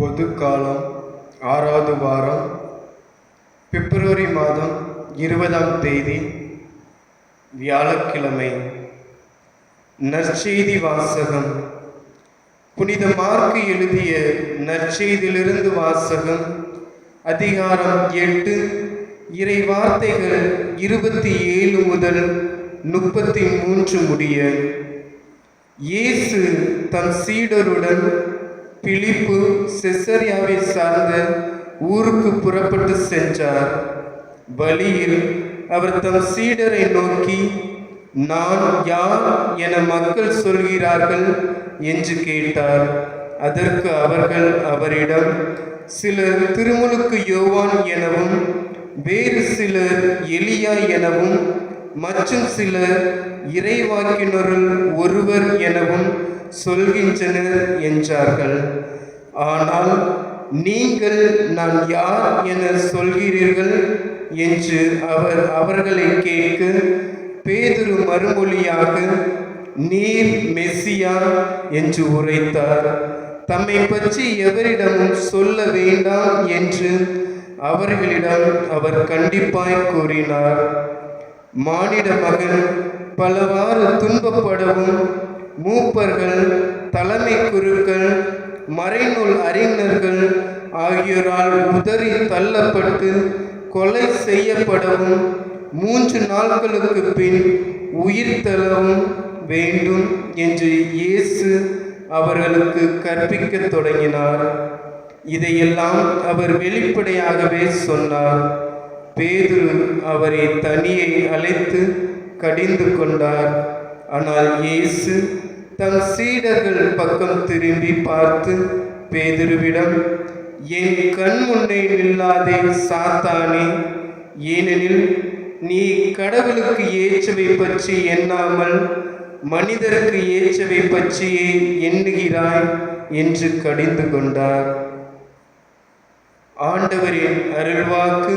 பொதுக்காலம் ஆறாவது வாரம் பிப்ரவரி மாதம் இருபதாம் தேதி வியாழக்கிழமை. நற்செய்தி வாசகம். புனித மார்க்கு எழுதிய நற்செய்தியிலிருந்து வாசகம் அதிகாரம் எட்டு இறை வார்த்தைகள் இருபத்தி ஏழு முதல் முப்பத்தி மூன்று முடிய. இயேசு தன் சீடருடன் பிலிப்பு செசரியாவை சார்ந்த ஊருக்கு புறப்பட்டு சென்றார். வழியில் அவர் தம் சீடரை நோக்கி நான் யார் என மக்கள் சொல்கிறார்கள்? என்று கேட்டார். அதற்கு அவர்கள் அவரிடம் சிலர் திருமுழுக்கு யோவான் எனவும் வேறு சிலர் எலியா எனவும் மற்றும் சிலர் இறைவாக்கினருள் ஒருவர் எனவும் சொல்கின்றனர் என்றார்கள். ஆனால் நீங்கள் நான் யார் என சொல்கிறீர்கள்? என்று அவர் அவர்களை கேட்க பேதுரு மறுமொழியாக நீர் மெஸ்ஸியா என்று உரைத்தார். தம்மை பற்றி எவரிடமும் சொல்ல வேண்டாம் என்று அவர்களிடம் அவர் கண்டிப்பாய் கூறினார். மானிட மகன் பலவாறு துன்பப்படவும் மூப்பர்கள் தலைமை குருக்கள் மறைநூல் அறிஞர்கள் ஆகியோரால் உதறி தள்ளப்பட்டு கொலை செய்யப்படவும் மூன்று நாட்களுக்கு பின் உயிர் தள்ளவும் வேண்டும் என்று இயேசு அவர்களுக்கு கற்பிக்கத் தொடங்கினார். இதையெல்லாம் அவர் வெளிப்படையாகவே சொன்னார். பேதுரு அவரை தனியை அழைத்து கடிந்து கொண்டார். ஆனால் இயேசு தன் சீடர்கள் பக்கம் திரும்பி பார்த்து பேதுருவிடம் என் கண் முன்னே நில்லாதே சாத்தானே ஏனெனில் நீ கடவுளுக்கு ஏற்றவை பற்றி எண்ணாமல் மனிதருக்கு ஏற்றவை பற்றியே எண்ணுகிறாய் என்று கடிந்து கொண்டார். ஆண்டவரின் அருள்வாக்கு